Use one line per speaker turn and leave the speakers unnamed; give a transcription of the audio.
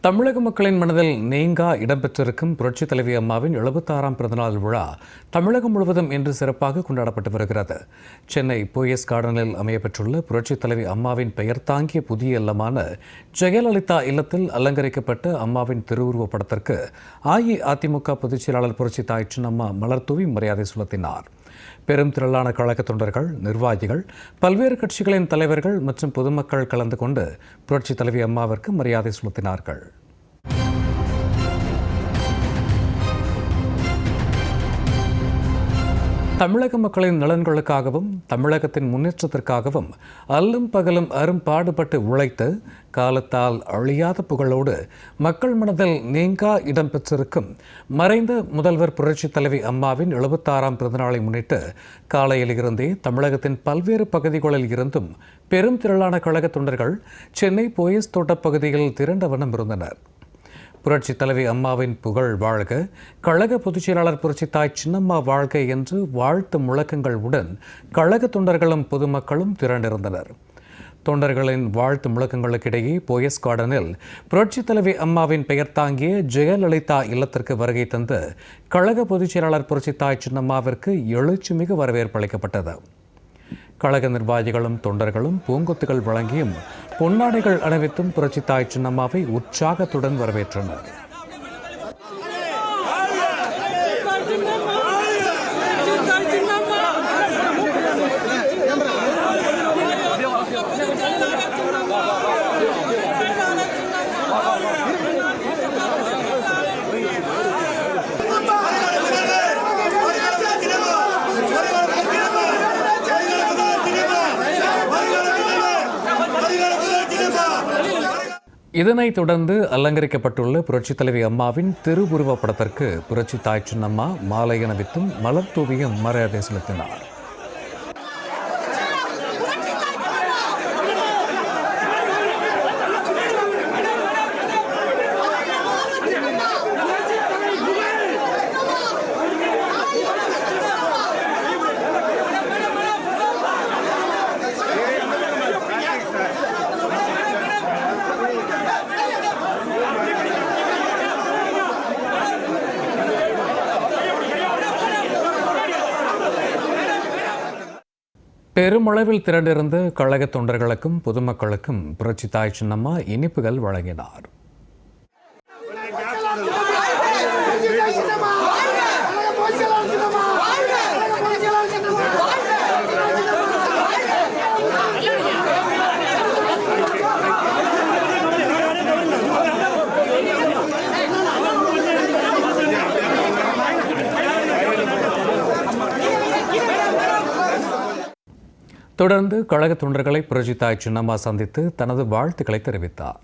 தமிழக மக்களின் மனதில் நீங்கா இடம்பெற்றிருக்கும் புரட்சித் தலைவி அம்மாவின் எழுபத்தாறாம் பிறந்தநாள் விழா தமிழகம் முழுவதும் இன்று சிறப்பாக கொண்டாடப்பட்டு வருகிறது. சென்னை போயஸ் கார்டனில் அமையப்பெற்றுள்ள புரட்சித் தலைவி அம்மாவின் பெயர் தாங்கிய புதிய இல்லமான ஜெயலலிதா இல்லத்தில் அலங்கரிக்கப்பட்ட அம்மாவின் திருவுருவப் படத்திற்கு அஇஅதிமுக பொதுச் செயலாளர் புரட்சி தாய் சின்னம்மா மலர் தூவி மரியாதை செலுத்தினார். பெரும் திரளான கழக தொண்டர்கள் நிர்வாகிகள் பல்வேறு கட்சிகளின் தலைவர்கள் மற்றும் பொதுமக்கள் கலந்து கொண்டு புரட்சித் தலைவி அம்மாவிற்கு மரியாதை செலுத்தினார்கள் தமிழக மக்களின் நலன்களுக்காகவும் தமிழகத்தின் முன்னேற்றத்திற்காகவும் அல்லும் பகலும் அரும் பாடுபட்டு உழைத்து காலத்தால் அழியாத புகழோடு மக்கள் மனதில் நீங்கா இடம் பெற்றிருக்கும் மறைந்த முதல்வர் புரட்சித் தலைவி அம்மாவின் எழுபத்தாறாம் பிறந்தநாளை முன்னிட்டு காலையில் இருந்தே தமிழகத்தின் பல்வேறு பகுதிகளில் இருந்தும் பெரும் திரளான கழக தொண்டர்கள் சென்னை போயஸ் தோட்டப் பகுதியில் திரண்ட வண்ணம் இருந்தனர். புரட்சி தலைவி அம்மாவின் புகழ் வாழ்க. கழக பொதுச் செயலாளர் புரட்சி தாய் சின்னம்மா வாழ்க என்று வாழ்த்து முழக்கங்கள் உடன் கழக தொண்டர்களும் பொதுமக்களும் திரண்டிருந்தனர். தொண்டர்களின் வாழ்த்து முழக்கங்களுக்கிடையே போயஸ் கார்டனில் புரட்சி தலைவி அம்மாவின் பெயர் தாங்கிய ஜெயலலிதா இல்லத்திற்கு வருகை தந்து கழக பொதுச் செயலாளர் புரட்சி தாய் சின்னம்மாவிற்கு எழுச்சிமிகு வரவேற்பு அளிக்கப்பட்டது. கழக நிர்வாகிகளும் தொண்டர்களும் பூங்கொத்துகள் வழங்கியும் பொன்னாடைகள் அணிவித்தும் புரட்சி தாய் சின்னம்மாவை உற்சாகத்துடன் வரவேற்றனர். இதனைத் தொடர்ந்து அலங்கரிக்கப்பட்டுள்ள புரட்சித் தலைவி அம்மாவின் திருவுருவப் படத்திற்கு புரட்சி தாய் சின்னம்மா மாலை அணிவித்தும் மலர் தூவியும் மரியாதை செலுத்தினார். பெருமளவில் திரண்டிருந்த கழக தொண்டர்களுக்கும் பொதுமக்களுக்கும் புரட்சி தாய் சின்னம்மா இனிப்புகள் வழங்கினார். தொடர்ந்து கழக தொண்டர்களை புரட்சி தாய் சின்னம்மா சந்தித்து தனது வாழ்த்துக்களை தெரிவித்தார்.